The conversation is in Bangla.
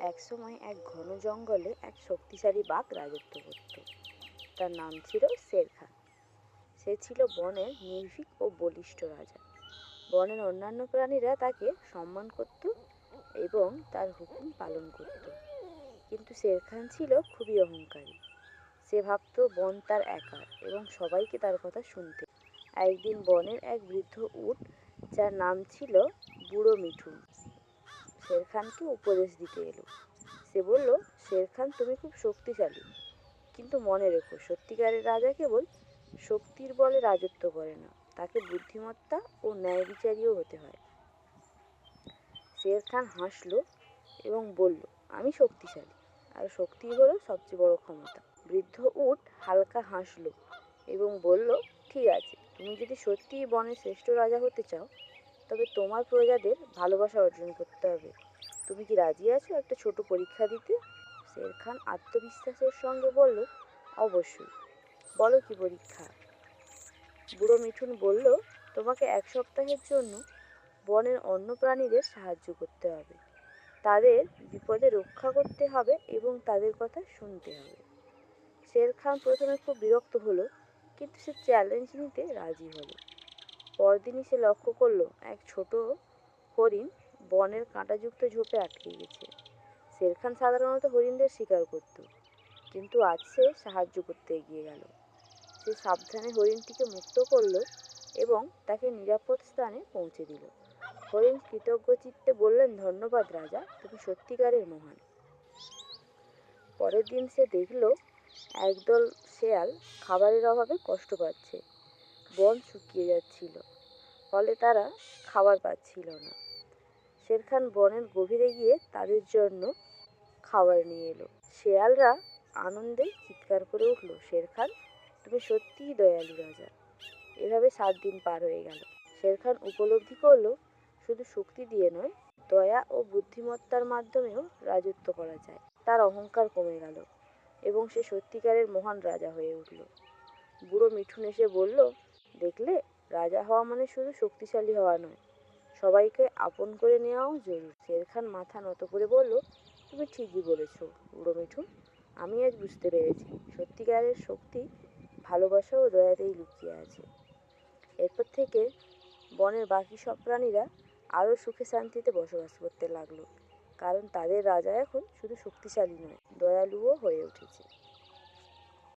একসময় এক ঘন জঙ্গলে এক শক্তিশালী বাঘ রাজত্ব করত। তার নাম ছিল শের খান সে ছিল বনের নির্ভীক ও বলিষ্ঠ রাজা। বনের অন্যান্য প্রাণীরা তাকে সম্মান করত এবং তার হুকুম পালন করত। কিন্তু শের খান ছিল খুবই অহংকারী। সে ভাবতো বন তার একা এবং সবাইকে তার কথা শুনতে। একদিন বনের এক বৃদ্ধ উট, যার নাম ছিল বুড়ো মিঠুন শের খানকে উপদেশ দিতে এলো। সে বলল শের খান তুমি খুব শক্তিশালী। কিন্তু মনে রেখো, সত্যিকারের রাজা কেবল শক্তির বলে রাজত্ব করে না, তাকে বুদ্ধিমত্তা ও ন্যায় বিচারীয় হতে হয়। শের খান হাসলো এবং বলল, আমি শক্তিশালী, আর শক্তি হলো সবচেয়ে বড় ক্ষমতা। বৃদ্ধ উট হালকা হাসলো এবং বলল, ঠিক আছে, তুমি যদি সত্যিই বনের শ্রেষ্ঠ রাজা হতে চাও তবে তোমার প্রজাদের ভালোবাসা অর্জন করতে হবে। তুমি কি রাজি আছো একটা ছোট পরীক্ষা দিতে? শের খান আত্মবিশ্বাসের সঙ্গে বলল, অবশ্যই। বলো কি পরীক্ষা? বুড়ো মিঠুন বলল, তোমাকে এক সপ্তাহের জন্য বনের অন্য প্রাণীদের সাহায্য করতে হবে। তাদের বিপদে রক্ষা করতে হবে এবং তাদের কথা শুনতে হবে। শের খান প্রথমে খুব বিরক্ত হলো, কিন্তু সে চ্যালেঞ্জ নিতে রাজি হলো। পরদিনই সে লক্ষ্য করল, এক ছোট হরিণ বনের কাঁটাযুক্ত ঝোপে আটকে গেছে। শের খান সাধারণত হরিণদের শিকার করত, কিন্তু আজ সে সাহায্য করতে এগিয়ে গেল। সে সাবধানে হরিণটিকে মুক্ত করল এবং তাকে নিরাপদ স্থানে পৌঁছে দিল। হরিণ কৃতজ্ঞ চিত্তে বললেন, ধন্যবাদ রাজা, তুমি সত্যিকারের মহান। পরের দিন সে দেখল, একদল শেয়াল খাবারের অভাবে কষ্ট পাচ্ছে। বন শুকিয়ে যাচ্ছিল, ফলে তারা খাবার পাচ্ছিল না। শের খান বনের গভীরে গিয়ে তাদের জন্য খাবার নিয়ে এলো। শেয়ালরা আনন্দে চিৎকার করে উঠল শের খান তুমি সত্যিই দয়ালু রাজা। এভাবে সাত দিন পার হয়ে গেল। শের খান উপলব্ধি করল, শুধু শক্তি দিয়ে নয়, দয়া ও বুদ্ধিমত্তার মাধ্যমেও রাজত্ব করা যায়। তার অহংকার কমে গেল এবং সে সত্যিকারের মহান রাজা হয়ে উঠল। বুড়ো মিঠুন এসে বলল দেখলে রাজা হওয়া মানে শুধু শক্তিশালী হওয়া নয়, সবাইকে আপন করে নেওয়াও জরুরি। শের খান মাথা নত করে বলল, তুমি ঠিকই বলেছ, বুড়ো মিঠুন। আমি আজ বুঝতে পেরেছি, সত্যিকারের শক্তি ভালোবাসা ও দয়াতেই লুকিয়ে আছে। এরপর থেকে বনের বাকি সব প্রাণীরা আরও সুখে শান্তিতে বসবাস করতে লাগল, কারণ তাদের রাজা এখন শুধু শক্তিশালী নয়, দয়ালুও হয়ে উঠেছে।